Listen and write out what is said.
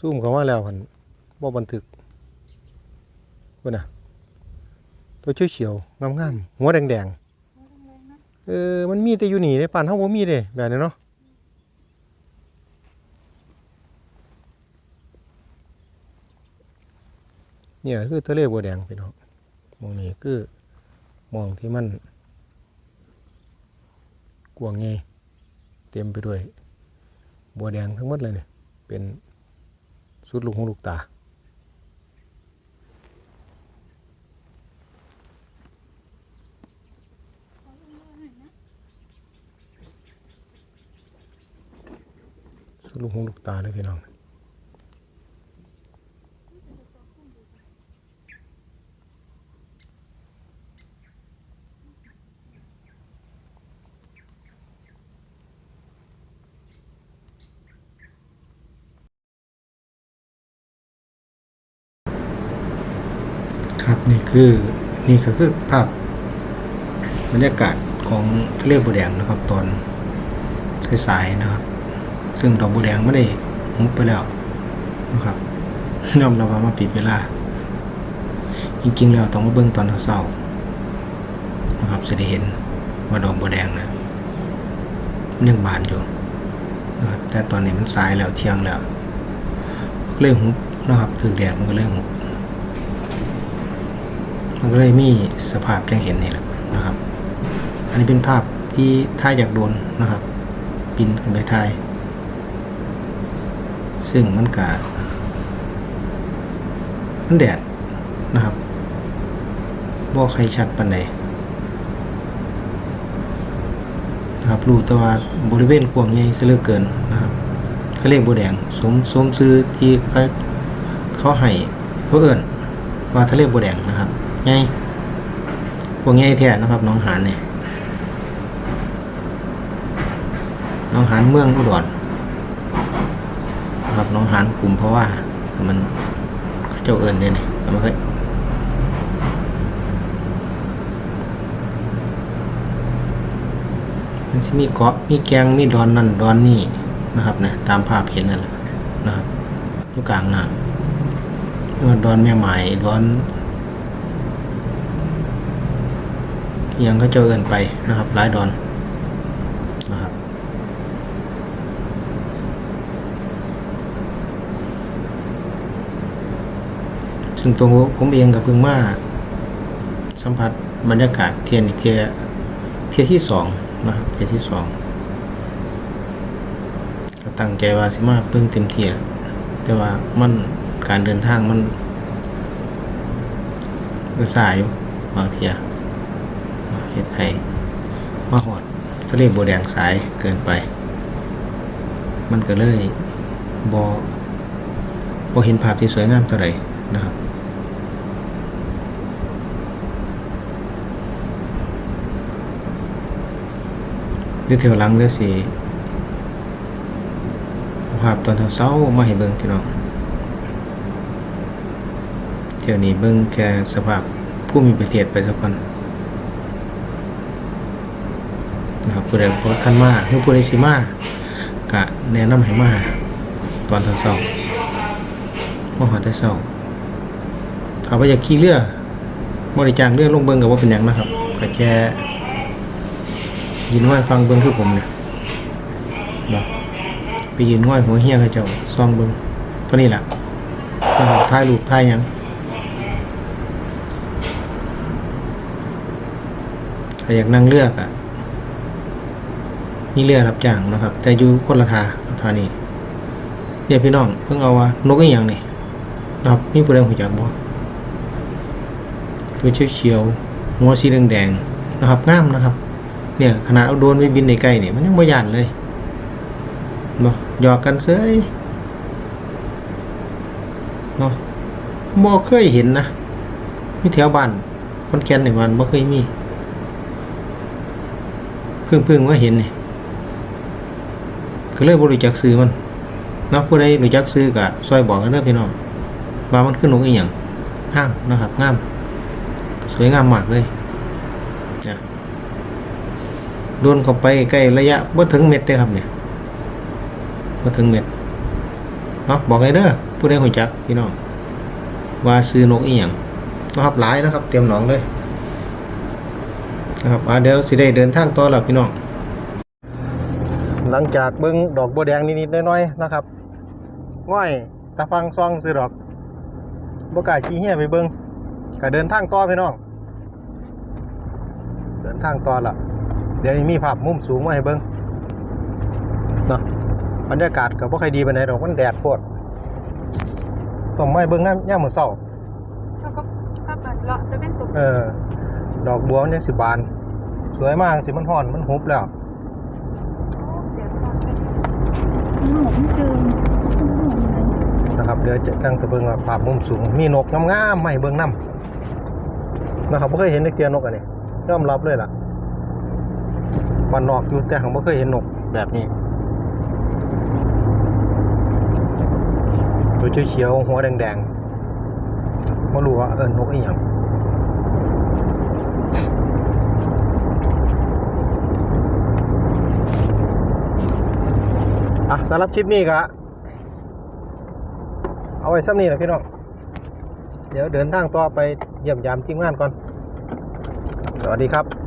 ซูมเข้ามาแล้วพันบ่บันทึกเพิ่นน่ะตัวเขียวๆงามๆหัวแดงๆเออมันมีแต่อยู่นี่เด้ป่านเฮาบ่มีเด้แบบนี้เนาะเนี่ยคือทะเลบัวแดงพี่น้องมองนี้คือมองที่มันกว้างใหญ่เต็มไปด้วย บัวแดงทั้งหมดเลยเนี่ยเป็น สุดลูกหูลูกตาสุดลูกหูลูกตาเลยพี่น้อง ครับนี่คือนี่ก็คือภาพบรรยากาศของทะเลบัวแดงนะครับตอนสายๆนะครับ ซึ่งดอกบัวแดงไม่ได้มุบไปแล้วนะครับยอมรับว่ามาปิดเวลา จริงๆแล้วต้องมาเบิ่งตอนเช้าๆนะครับจะได้เห็นว่าดอกบัวแดงนะมันยังบานอยู่นะครับแต่ตอนนี้มันสายแล้วเที่ยงแล้วก็เลยหุบนะครับถือแดดมันก็เลยหุบ มันก็เลยมีสภาพอย่างเห็นนี่แหละนะครับ อันนี้เป็นภาพที่ถ่ายากโดนนะครับบินขึ้นไปถ่ายซึ่งมันกะมันแดดนะครับบ่ใครชัดปันใดนะครับรูแต่ว่าบริเวณกว้างใหญ่ซะเหลือเกินนะครับทะเลบัวแดงสมสมซื้อที่เขาเขาให้เขาเอิ่นว่าทะเลบัวแดงนะครับ ใหญ่กว้างใหญ่แท้นะครับน้องหานเนี่ยน้องหานเมืองอุดรนะครับน้องหานกลุ่มเพราะว่ามันเขาเจ้าเอิญเนี่ยนี่แต่มันเคยมันจะมีเกาะมีแกงมีดอนนั่นดอนนี่นะครับนะตามภาพเห็นนั่นแหละนะครับอยู่กลางน้ำดอนแม่ไม้ดอนอิห ยังเขาเจ้าเอิญไปนะครับหลายดอนนะครับซึ่งตัวผมเองกับพิ่งมาสัมผัสบรรยากาศเทียนอีกเทียเทียที่สองนะครับเทียที่สองก็ตั้งใจว่าสิมาเพิ่งเต็มที่แหละแต่ว่ามันการเดินทางมันก็สายอยู่บางเทีย เหตุให้มาหอดทะเลบัวแดงสายเกินไป มันก็เลยบอบอเห็นภาพที่สวยงามเท่าไหร่นะครับเดี๋ยวเที่ยวหลังเดี๋ยวสิภาพตอนเช้ามาให้เบิ่งพี่น้องเที่ยวนี้เบิ่งแค่สภาพผู้มีประเทศไปสักก่อน นะครับผู้ใดบ่ทันมาหรือผู้ใดสิมาก็แนะนำให้มาตอนเช้าๆมาหอดแต่เช้าถ้าว่าอยากขี่เรือบริจางเรือลงเบิ่งก็บ่เป็นหยังนะครับก็แค่ยินไหวฟังเบิ้งคือผมเนี่ยบอกไปยินไหวหัวเฮียกับเจ้าซองเบิ้งเท่านี้แหละนะครับถ่ายรูปถ่ายยังถ้าอยากนั่งเลือกอะ มีเรือรับจ้างนะครับ แต่อยู่คนละทาทานี้เนี่ยพี่น้องเพิ่งเอาว่านกอีหยังนี่นะครับมีผู้ใดหูจักบ่ตัวเขียวๆหัวสีแดงๆนะครับงามนะครับ เนี่ยขนาดเอาโดนไปบินในไกลเนี่ยมันยังไม่ยันเลยเนาะหยอกกันเซยเนาะบ่เคยเห็นนะมีแถวบ้านคนแก่นในวันบ่เคยมีเพิ่งเพิ่งว่าเห็นเนี่ย ก็เลยบรู้จักซื้อมันเนาะผู้ใดรู้จักซื้อก็ช่วยบอกกันเด้อพี่น้องว่ามันคือนกอีหยังงามนะครับงาม สวยงามมากเลยนะโดนเข้าไปใกล้ระยะบ่ถึงเม็ดเด้อครับเนี่ยบ่ถึงเม็ดเนาะบอกเลยเด้อผู้ใดหูจักพี่น้องว่าซื้อนกอีหยังนะครับหลายนะครับ เตรียมหนองเลยนะครับอ่าเดี๋ยวสิได้เดินทางต่อแล้วพี่น้อง ลังจากเบิ้งดอกบัวแดงนิดๆน้อยๆนะครับง่อยตาฟังซองซื้อดอกบ่กล้าขี้เหี้ยไปเบิ้งก็เดินทางต่อพี่น้อง เดินทางต่อละเดี๋ยวนี้มีภาพมุมสูงมาให้เบิ้งเนาะบรรยากาศก็บ่ค่อยดีปานใดดอกมันแดดโพดต้องมาให้เบิ้งน้ำย่ามมื้อเช้าแล้วก็ก็แบบเลาะจะเป็นตุกเออ ดอกบัวมันยังสิบาน สวยมากสิมันห่อนมันหุบแล้ว เดี๋ยวก่อนไป หอม จืดหอมเลยนะครับเดี๋ยวจะตั้งตะเบิงว่าภาพมุมสูง มีนกงามๆมาให้เบิงน้ำนะครับไม่เคยเห็นในเกียนกอันนี้ยอมรับเลยล่ะวันนอกอยู่แต่ผมไม่เคยเห็นนกแบบนี้ตัวเขียวหัวแดงๆไม่รู้ว่าเออนกอีหยัง อะสำหรับคลิปนี้ก็เอาไว้ซ้ำนี้แหละพี่น้อง เดี๋ยวเดินทางต่อไปเยี่ยมยามทีมงานก่อน สวัสดีครับ